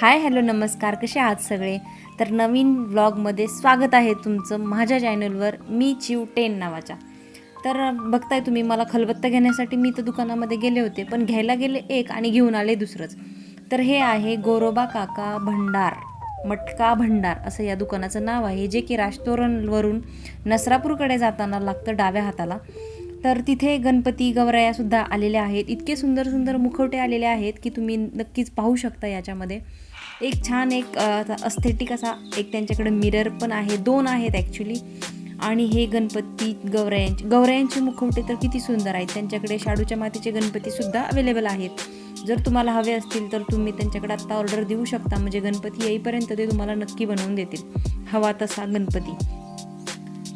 Hi hello नमस्कार. कसे आहात सगळे? तर नवीन व्लॉगमध्ये स्वागत आहे तुमचं माझ्या चॅनलवर मी चिव टेन नावाच्या. तर बघताय तुम्ही मला खलबत्ता घेण्यासाठी मी तर दुकानामध्ये गेले होते पण घ्यायला गेले एक आणि घेऊन आले दुसरंच. तर हे आहे गोरोबा काका भंडार मटका भंडार असं या दुकानाचं नाव आहे जे की राजतोरणवरून नसरापूरकडे जाताना लागतं डाव्या हाताला. तर तिथे गणपती गौराया सुद्धा आलेल्या आहेत. इतके सुंदर सुंदर मुखवटे आलेले आहेत की तुम्ही नक्कीच पाहू शकता याच्यामध्ये. एक छान एक अस्थेटिक असा एक त्यांच्याकडे मिरर पण आहे. दोन आहेत ॲक्च्युली आणि हे गणपती गौरायांचे गौरायांचे मुखवटे तर किती सुंदर आहेत. त्यांच्याकडे शाडूच्या मातीचे गणपतीसुद्धा अवेलेबल आहेत. जर तुम्हाला हवे असतील तर तुम्ही त्यांच्याकडे आत्ता ऑर्डर देऊ शकता. म्हणजे गणपती येईपर्यंत ते तुम्हाला नक्की बनवून देतील. हवा तसा गणपती.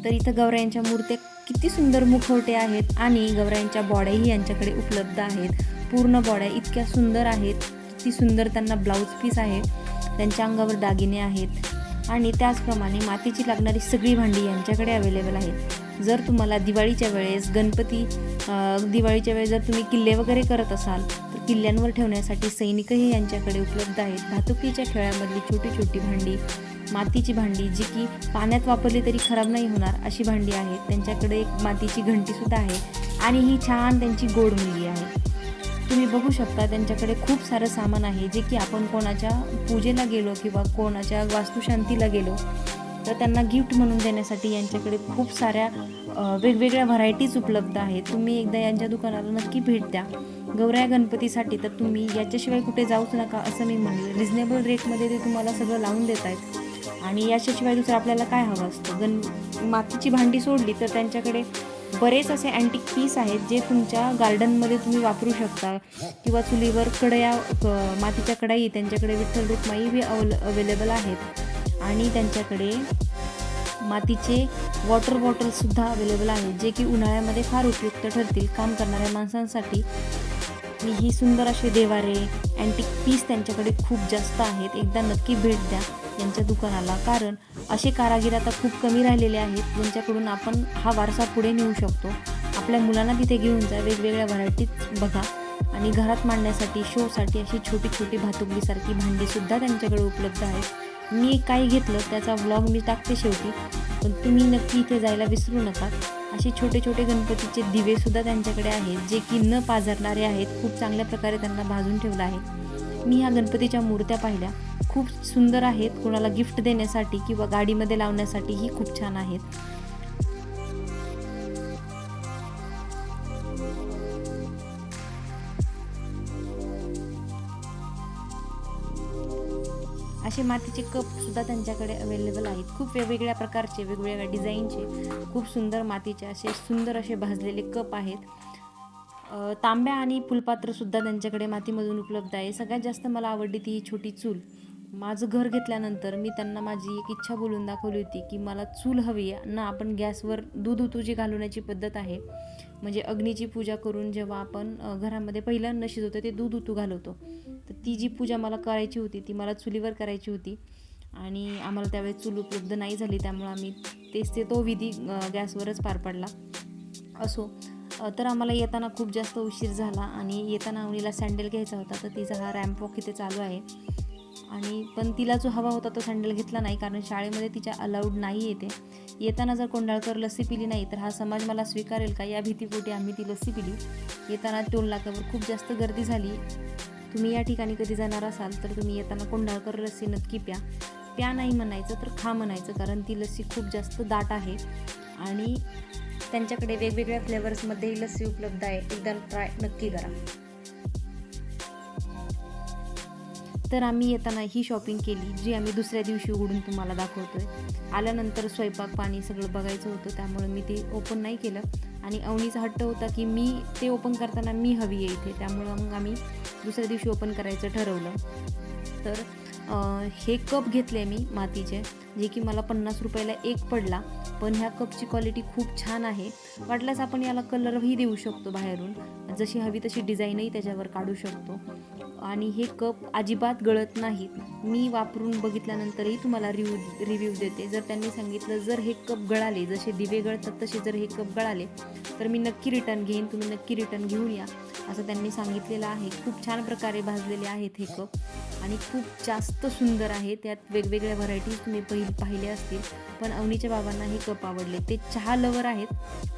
तर इथं गवऱ्यांच्या मूर्त्या किती सुंदर मुखवटे आहेत आणि गवऱ्यांच्या बॉड्याही यांच्याकडे उपलब्ध आहेत. पूर्ण बॉड्या इतक्या सुंदर आहेत. किती सुंदर त्यांना ब्लाऊज पीस आहे. त्यांच्या अंगावर दागिने आहेत. आणि त्याचप्रमाणे मातीची लागणारी सगळी भांडी यांच्याकडे अवेलेबल आहेत. जर तुम्हाला दिवाळीच्या वेळेस गणपती दिवाळीच्या वेळेस जर तुम्ही किल्ले वगैरे करत असाल तर किल्ल्यांवर ठेवण्यासाठी सैनिकही यांच्याकडे उपलब्ध आहेत. भातुकीच्या खेळामधली छोटी छोटी भांडी मातीची भांडी जी की पाण्यात वापरली तरी खराब नाही होणार अशी भांडी आहेत. त्यांच्याकडे एक मातीची घंटीसुद्धा आहे आणि ही छान त्यांची गोड मुलगी आहे. तुम्ही बघू शकता त्यांच्याकडे खूप सारं सामान आहे जे की आपण कोणाच्या पूजेला गेलो किंवा कोणाच्या वास्तुशांतीला गेलो तर त्यांना गिफ्ट म्हणून देण्यासाठी यांच्याकडे खूप साऱ्या वेगवेगळ्या व्हरायटीज उपलब्ध आहेत. तुम्ही एकदा यांच्या दुकानाला नक्की भेट द्या. गौऱ्या गणपतीसाठी तर तुम्ही याच्याशिवाय कुठे जाऊच नका असं मी म्हणेल. रिझनेबल रेटमध्ये ते तुम्हाला सगळं लावून देत आहेत आणि याच्याशिवाय दुसरं आपल्याला काय हवं असतं? गण मातीची भांडी सोडली तर त्यांच्याकडे बरेच असे अँटिक पीस आहेत जे तुमच्या गार्डनमध्ये तुम्ही वापरू शकता. किंवा चुलीवर कढया मातीच्या कढाई त्यांच्याकडे विठ्ठल रुक्माई बी अवल अवेलेबल आहेत. आणि त्यांच्याकडे मातीचे वॉटर बॉटल्ससुद्धा अवेलेबल आहेत जे की उन्हाळ्यामध्ये फार उपयुक्त ठरतील काम करणाऱ्या माणसांसाठी. ही सुंदर असे देवारे अँटिक पीस त्यांच्याकडे खूप जास्त आहेत. एकदा नक्की भेट द्या. यांच्या दुकानाला. कारण असे कारागीर आता खूप कमी राहिलेले आहेत ज्यांच्याकडून आपण हा वारसा पुढे नेऊ शकतो. आपल्या मुलांना तिथे घेऊन जा वेगवेगळ्या व्हरायटीत बघा. आणि घरात मांडण्यासाठी शोसाठी अशी छोटी छोटी भातुकलीसारखी भांडीसुद्धा त्यांच्याकडे उपलब्ध आहेत. मी काही घेतलं त्याचा व्लॉग मी टाकते शेवटी. पण तुम्ही नक्की इथे जायला विसरू नका. असे छोटे छोटे गणपतीचे दिवेसुद्धा त्यांच्याकडे आहेत जे की न पाझरणारे आहेत. खूप चांगल्या प्रकारे त्यांना भाजून ठेवलं आहे. मी ह्या गणपतीच्या मूर्त्या पाहिल्या. खूप सुंदर आहेत. कोणाला गिफ्ट देण्यासाठी किंवा गाडीमध्ये लावण्यासाठीही खूप छान आहेत. असे मातीचे कप सुद्धा त्यांच्याकडे अवेलेबल आहेत. खूप वेगवेगळ्या प्रकारचे वेगवेगळ्या डिझाईनचे खूप सुंदर मातीचे असे सुंदर असे भाजलेले कप आहेत. तांब्या आणि फुलपात्रसुद्धा त्यांच्याकडे मातीमधून उपलब्ध आहे. सगळ्यात जास्त मला आवडली ती ही छोटी चूल. माझं घर घेतल्यानंतर मी त्यांना माझी एक इच्छा बोलून दाखवली होती की मला चूल हवी आहे. ना आपण गॅसवर दूध उतुजी घालवण्याची पद्धत आहे. म्हणजे अग्नीची पूजा करून जेव्हा आपण घरामध्ये पहिल्यांदा शिजवतो ते दूध उतू घालवतो. तर ती जी पूजा मला करायची होती ती मला चुलीवर करायची होती. आणि आम्हाला त्यावेळेस चूल उपलब्ध नाही झाली त्यामुळे आम्ही तेच ते तो विधी गॅसवरच पार पडला. असो तर आम्हाला येताना खूप जास्त उशीर झाला आणि येताना अवनीला सँडल घ्यायचा होता. तर तिचा हा रॅम्प वॉक इथे चालू आहे. आणि पण तिला जो हवा होता तो सँडल घेतला नाही कारण शाळेमध्ये तिच्या अलाउड नाही येते. येताना जर कोंडाळकर लस्सी पिली नाही तर हा समाज मला स्वीकारेल का? या भीतीपोटी आम्ही ती लस्सी पिली. येताना टोल नाक्यावर खूप जास्त गर्दी झाली. तुम्ही या ठिकाणी कधी जाणार असाल तर तुम्ही येताना कोंडाळकर लस्सी नक्की प्या. प्या नाही म्हणायचं तर खा म्हणायचं कारण ती लस्सी खूप जास्त दाट आहे. आणि त्यांच्याकडे वेगवेगळ्या फ्लेवर्समध्ये ही लस्सी उपलब्ध आहे. एकदा ट्राय नक्की करा. तर आम्ही येताना ही शॉपिंग केली जी आम्ही दुसऱ्या दिवशी उघडून तुम्हाला दाखवतोय. आल्यानंतर स्वयंपाक पाणी सगळं बघायचं होतं त्यामुळे मी ते ओपन नाही केलं. आणि अवनीचा हट्ट होता की मी ते ओपन करताना मी हवी आहे इथे त्यामुळं मग आम्ही दुसऱ्या दिवशी ओपन करायचं ठरवलं. तर हे कप घेतले मी मातीचे जे की मला पन्नास रुपयाला एक पडला. पण ह्या कपची क्वालिटी खूप छान आहे. वाटल्यास आपण याला कलरही देऊ शकतो बाहेरून. जशी हवी तशी डिझाईनही त्याच्यावर काढू शकतो. आणि हे कप अजिबात गळत नाहीत. मी वापरून बघितल्यानंतरही तुम्हाला रिव्ह्यू रिव्ह्यू देते. जर त्यांनी सांगितलं जर हे कप गळाले जसे दिवे गळतात तसे जर हे कप गळाले तर मी नक्की रिटर्न घेईन. तुम्ही नक्की रिटर्न घेऊन या. असं त्यांनी सांगितलेलं आहे. खूप छान प्रकारे भाजलेले आहेत हे कप. आणि खूप जास्त सुंदर आहे. त्यात वेगवेगळ्या व्हरायटीज तुम्ही पहिल पाहिले असतील. पण अवनीच्या बाबांना हे कप आवडले. ते चहा लवर आहेत.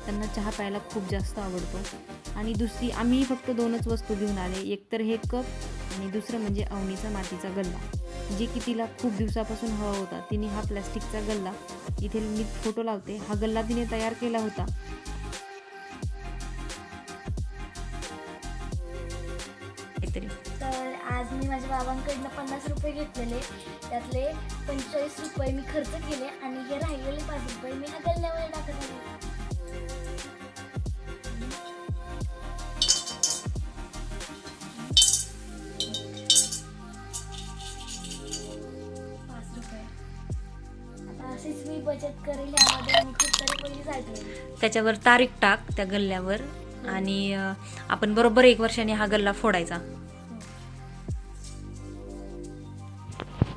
त्यांना चहा प्यायला खूप जास्त आवडतो. आणि दुसरी आम्ही फक्त दोनच वस्तू घेऊन आले. एक तर हे कप आणि दुसरं म्हणजे अवनीचा मातीचा गल्ला. जे की तिला खूप दिवसापासून हवा होता. तिने हा प्लॅस्टिकचा गल्ला इथे मी फोटो लावते. हा गल्ला तिने तयार केला होता. काहीतरी. आज मी माझ्या बाबांकडनं पन्नास रुपये घेतलेले. त्यातले पंचेचाळीस रुपये मी खर्च केले आणि हे राहिलेले पाच रुपये मी ह्या गल्ल्यावर टाकत आहे मी बचत करेल यामध्ये त्याच्यावर तारीख टाक त्या गल्ल्यावर आणि आपण बरोबर एक वर्षाने हा गल्ला फोडायचा.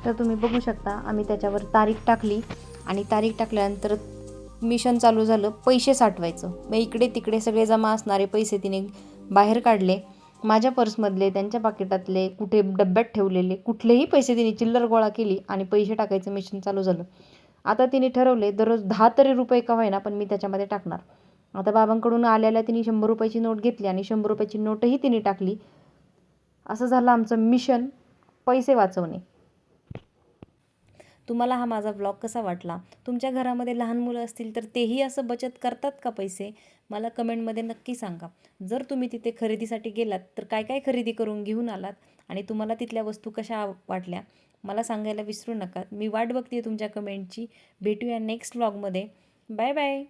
तर तुम्ही बघू शकता आम्ही त्याच्यावर तारीख टाकली. आणि तारीख टाकल्यानंतर मिशन चालू झालं पैसे साठवायचं. मग इकडे तिकडे सगळे जमा असणारे पैसे तिने बाहेर काढले. माझ्या पर्समधले त्यांच्या पाकिटातले कुठे डब्यात ठेवलेले कुठलेही पैसे तिने चिल्लर गोळा केली आणि पैसे टाकायचं मिशन चालू झालं. आता तिने ठरवले दररोज दहा तरी रुपये का होईना पण मी त्याच्यामध्ये टाकणार. आता बाबांकडून आल्याला तिने शंभर रुपयाची नोट घेतली आणि शंभर रुपयाची नोटही तिने टाकली. असं झालं आमचं मिशन पैसे वाचवणे. तुम्हाला हा माझा ब्लॉग कसा वाटला? तुमच्या घरामध्ये लहान मुलं असतील तर तेही असं बचत करतात का पैसे? मला कमेंटमध्ये नक्की सांगा. जर तुम्ही तिथे खरेदीसाठी गेलात तर काय काय खरेदी करून घेऊन आलात आणि तुम्हाला तिथल्या वस्तू कशा वाटल्या? मला सांगायला विसरू नका. मी वाट बघते तुमच्या कमेंटची. भेटूया नेक्स्ट ब्लॉगमध्ये बाय बाय